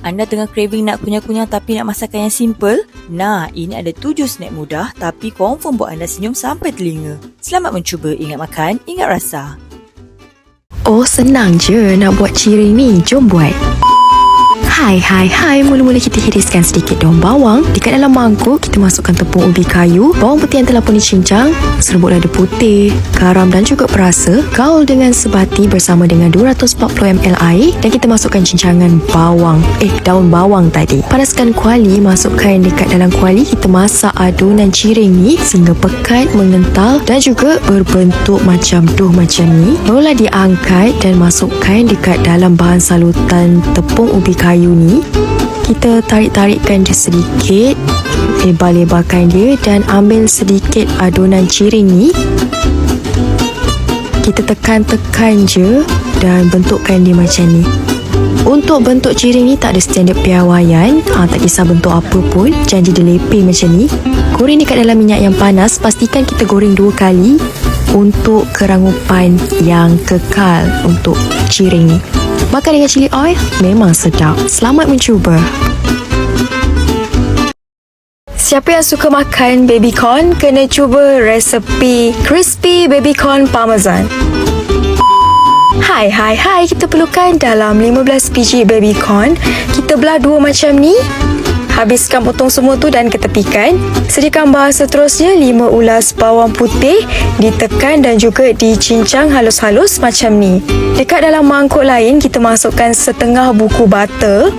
Anda tengah craving nak kunyah-kunyah tapi nak masakan yang simple? Nah, ini ada tujuh snack mudah tapi confirm buat anda senyum sampai telinga. Selamat mencuba. Ingat makan, ingat rasa. Oh senang je nak buat cireng ni Jom buat Hai hai hai. Mula-mula kita hiriskan sedikit daun bawang. Dekat dalam mangkuk Kita masukkan tepung ubi kayu. Bawang putih yang telah pun dicincang Serbuk lada putih Garam dan juga perasa. Gaul dengan sebati Bersama dengan 240ml air. Dan kita masukkan cincangan bawang. Eh daun bawang tadi. Panaskan kuali Masukkan dekat dalam kuali. Kita masak adunan cireng ni Sehingga pekat Mengental Dan juga berbentuk macam doh macam ni. Barulah diangkat Dan masukkan dekat dalam bahan salutan Tepung ubi kayu ni kita tarik-tarikkan dia sedikit lebar-lebarkan dia dan ambil sedikit adunan cireng ni. Kita tekan-tekan je dan bentukkan dia macam ni. Untuk bentuk cireng ni tak ada standard piawaian ha, tak kisah bentuk apa pun janji dia lepeh macam ni. Goreng dekat dalam minyak yang panas pastikan kita goreng dua kali untuk kerangupan yang kekal untuk cireng ni Makan dengan cili oil memang sedap. Selamat mencuba. Siapa yang suka makan baby corn kena cuba resepi crispy baby corn parmesan. Hai hai hai kita perlukan dalam 15 biji baby corn. Kita belah dua macam ni Habiskan potong semua tu dan ketepikan. Sediakan bahan seterusnya 5 ulas bawang putih ditekan dan juga dicincang halus-halus macam ni. Dekat dalam mangkuk lain kita masukkan setengah buku butter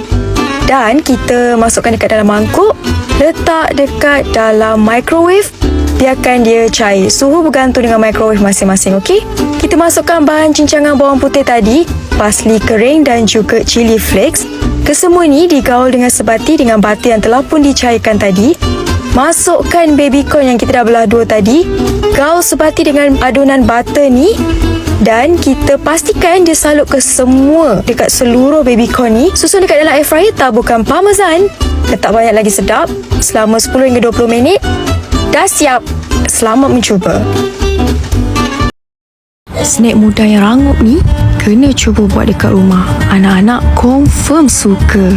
dan kita masukkan dekat dalam mangkuk letak dekat dalam microwave biarkan dia cair. Suhu bergantung dengan microwave masing-masing, okey? Kita masukkan bahan cincangan bawang putih tadi, parsley kering dan juga chili flakes Kesemua ni digaul dengan sebati dengan butter yang telah pun dicairkan tadi. Masukkan baby corn yang kita dah belah dua tadi. Gaul sebati dengan adunan butter ni. Dan kita pastikan dia salut ke semua dekat seluruh baby corn ni. Susun dekat dalam air fryer taburkan parmesan. Letak banyak lagi sedap. Selama 10 hingga 20 minit. Dah siap. Selamat mencuba. Snack muda yang rangup ni kena cuba buat dekat rumah. Anak-anak confirm suka.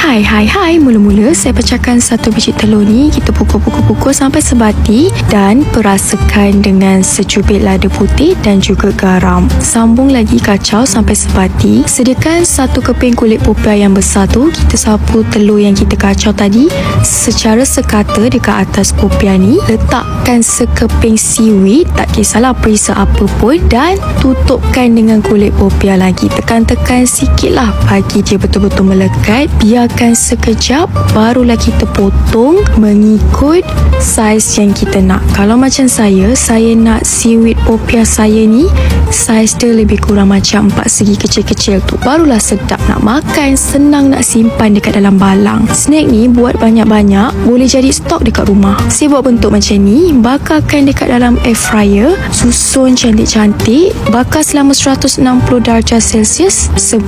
Hai, hai, hai. Mula-mula saya pecahkan satu biji telur ni. Kita pukul-pukul-pukul sampai sebati dan perasakan dengan secubit lada putih dan juga garam. Sambung lagi kacau sampai sebati. Sediakan satu keping kulit popiah yang besar tu. Kita sapu telur yang kita kacau tadi secara sekata dekat atas popiah ni. Letakkan sekeping seaweed. Tak kisahlah perisa apa pun. Dan tutupkan dengan kulit popiah lagi. Tekan-tekan sikit lah bagi dia betul-betul melekat. Biarkan biarkan sekejap barulah kita potong mengikut saiz yang kita nak. Kalau macam saya saya nak seaweed popiah saya ni saiz dia lebih kurang macam empat segi kecil-kecil tu. Barulah sedap nak makan senang nak simpan dekat dalam balang. Snack ni buat banyak-banyak boleh jadi stok dekat rumah. Saya buat bentuk macam ni bakarkan dekat dalam air fryer susun cantik-cantik bakar selama 160 darjah celsius 10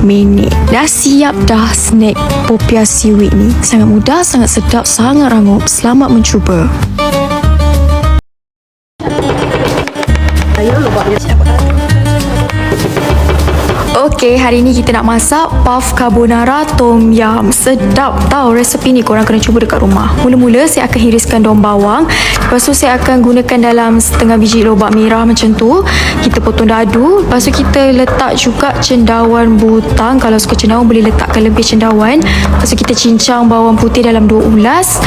minit. Dah siap dah snack popiah seaweed ni sangat mudah, sangat sedap, sangat rangup. Selamat mencuba. Ayo, lupa Okey, hari ni kita nak masak puff carbonara tom yum. Sedap tau resepi ni korang kena cuba dekat rumah. Mula-mula saya akan hiriskan daun bawang. Lepas tu saya akan gunakan dalam setengah biji lobak merah macam tu. Kita potong dadu. Lepas tu kita letak juga cendawan butang. Kalau suka cendawan boleh letakkan lebih cendawan. Lepas tu kita cincang bawang putih dalam dua ulas.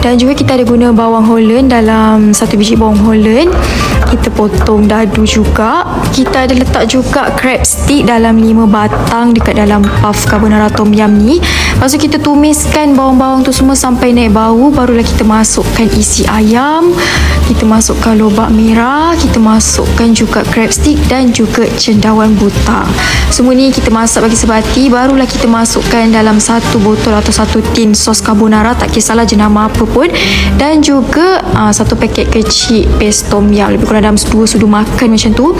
Dan juga kita ada guna bawang holland dalam satu biji bawang holland. Kita potong dadu juga. Kita ada letak juga crab stick dalam lima batang dekat dalam puff carbonara tom yum ni. Lepas tu kita tumiskan bawang-bawang tu semua sampai naik bau. Barulah kita masukkan isi ayam. Kita masukkan lobak merah. Kita masukkan juga crab stick dan juga cendawan buta. Semua ni kita masak bagi sebati. Barulah kita masukkan dalam satu botol atau satu tin sos carbonara. Tak kisahlah jenama apa pun. Dan juga uh, satu paket kecil paste tom yum. Lebih kurang dalam dua sudu makan macam tu.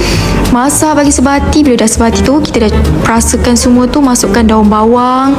Masak bagi sebati. Bila dah sebati tu, kita dah perasakan semua tu masukkan daun bawang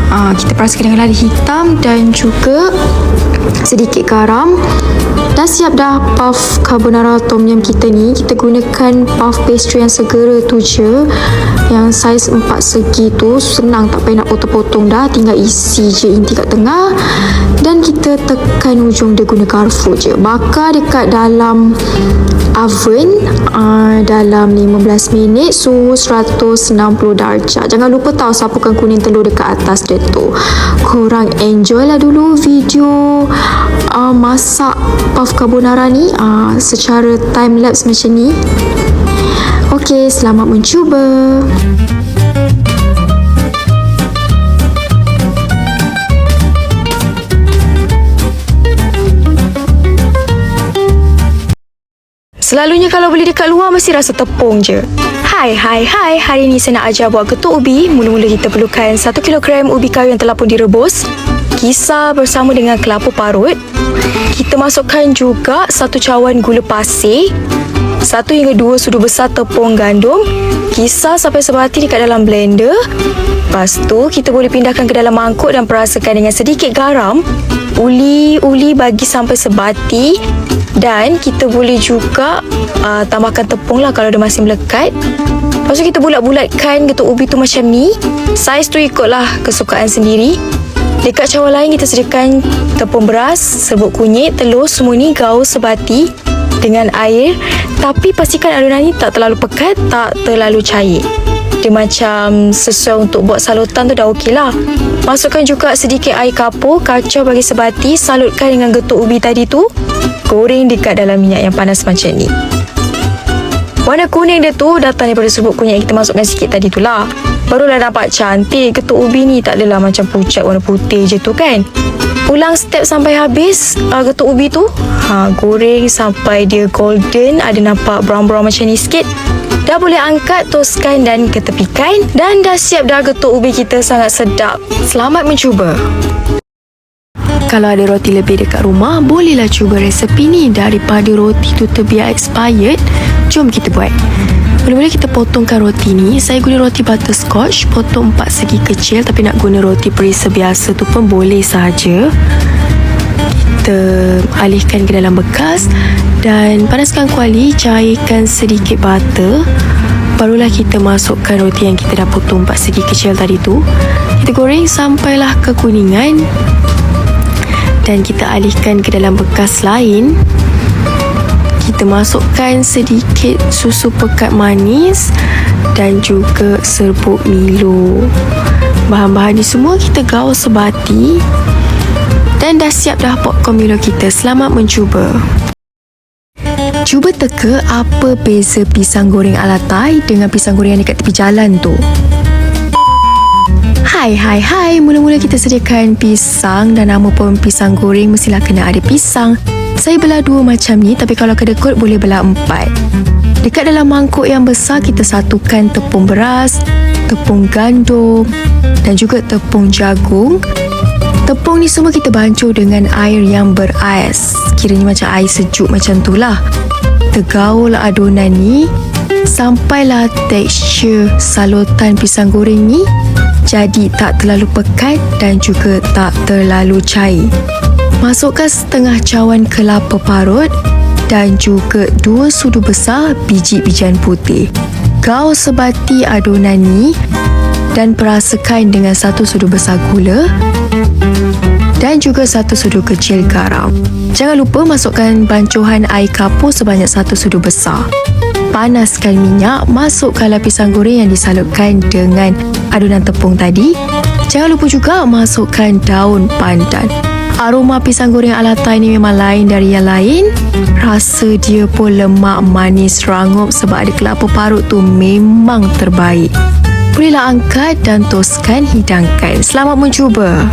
uh, kita perasakan dengan lada hitam dan juga sedikit garam. Dah siap dah puff carbonara tom yum kita ni. Kita gunakan puff pastry yang segera tu je. Yang saiz empat segi tu senang tak payah nak potong-potong dah. Tinggal isi je inti kat tengah. Dan kita tekan ujung dia guna garfu je. Bakar dekat dalam oven uh, dalam 15 minit suhu 160 darjah. Jangan lupa tahu sapukan kuning telur dekat atas dia tu. Korang enjoy lah dulu video uh, masak puff carbonara ni uh, secara time lapse macam ni. Okey, selamat mencuba. Selalunya kalau beli dekat luar mesti rasa tepung je. Hai, hai, hai. Hari ni saya nak ajar buat getuk ubi. Mula-mula kita perlukan 1 kg ubi kayu yang telah pun direbus. Kisar bersama dengan kelapa parut. Kita masukkan juga satu cawan gula pasir. Satu hingga dua sudu besar tepung gandum. Kisar sampai sebati dekat dalam blender. Lepas tu, kita boleh pindahkan ke dalam mangkuk dan perasakan dengan sedikit garam. Uli-uli bagi sampai sebati dan kita boleh juga uh, tambahkan tepung lah kalau dia masih melekat. Lepas tu kita bulat-bulatkan getuk ubi tu macam ni. Saiz tu ikutlah kesukaan sendiri. Dekat cawan lain kita sediakan tepung beras, serbuk kunyit, telur semua ni gaul sebati dengan air. Tapi pastikan adunan ni tak terlalu pekat, tak terlalu cair. Dia macam sesuai untuk buat salutan tu dah okey lah. Masukkan juga sedikit air kapur, kacau bagi sebati, salutkan dengan getuk ubi tadi tu. Goreng dekat dalam minyak yang panas macam ni. Warna kuning dia tu datang daripada serbuk kunyit yang kita masukkan sikit tadi tu lah. Barulah nampak cantik. Getuk ubi ni tak adalah macam pucat warna putih je tu kan. Ulang step sampai habis uh, getuk ubi tu. Ha, goreng sampai dia golden. Ada nampak brown-brown macam ni sikit. Dah boleh angkat, toskan dan ketepikan. Dan dah siap dah getuk ubi kita sangat sedap. Selamat mencuba. Kalau ada roti lebih dekat rumah, bolehlah cuba resepi ni daripada roti tu terbiar expired. Jom kita buat. Mula-mula kita potongkan roti ni. Saya guna roti butterscotch, potong empat segi kecil tapi nak guna roti perisa biasa tu pun boleh saja. Kita alihkan ke dalam bekas dan panaskan kuali, cairkan sedikit butter. Barulah kita masukkan roti yang kita dah potong empat segi kecil tadi tu. Kita goreng sampailah kekuningan dan kita alihkan ke dalam bekas lain. Kita masukkan sedikit susu pekat manis dan juga serbuk Milo. Bahan-bahan ni semua kita gaul sebati. Dan dah siap dah popcorn Milo kita. Selamat mencuba. Cuba teka apa beza pisang goreng ala Thai dengan pisang goreng yang dekat tepi jalan tu Hai, hai, hai. Mula-mula kita sediakan pisang dan nama pun pisang goreng mestilah kena ada pisang. Saya belah dua macam ni tapi kalau kedekut boleh belah empat. Dekat dalam mangkuk yang besar kita satukan tepung beras, tepung gandum dan juga tepung jagung. Tepung ni semua kita bancuh dengan air yang berais. Kiranya macam air sejuk macam tu lah. Tegaul adunan ni sampailah tekstur salutan pisang goreng ni jadi tak terlalu pekat dan juga tak terlalu cair. Masukkan setengah cawan kelapa parut dan juga dua sudu besar biji-bijian putih. Gaul sebati adunan ni dan perasakan dengan satu sudu besar gula dan juga satu sudu kecil garam. Jangan lupa masukkan bancuhan air kapur sebanyak satu sudu besar panaskan minyak, masukkanlah pisang goreng yang disalutkan dengan adunan tepung tadi. Jangan lupa juga masukkan daun pandan. Aroma pisang goreng ala Thai ni memang lain dari yang lain. Rasa dia pun lemak, manis, rangup sebab ada kelapa parut tu memang terbaik. Bolehlah angkat dan toskan hidangkan. Selamat mencuba.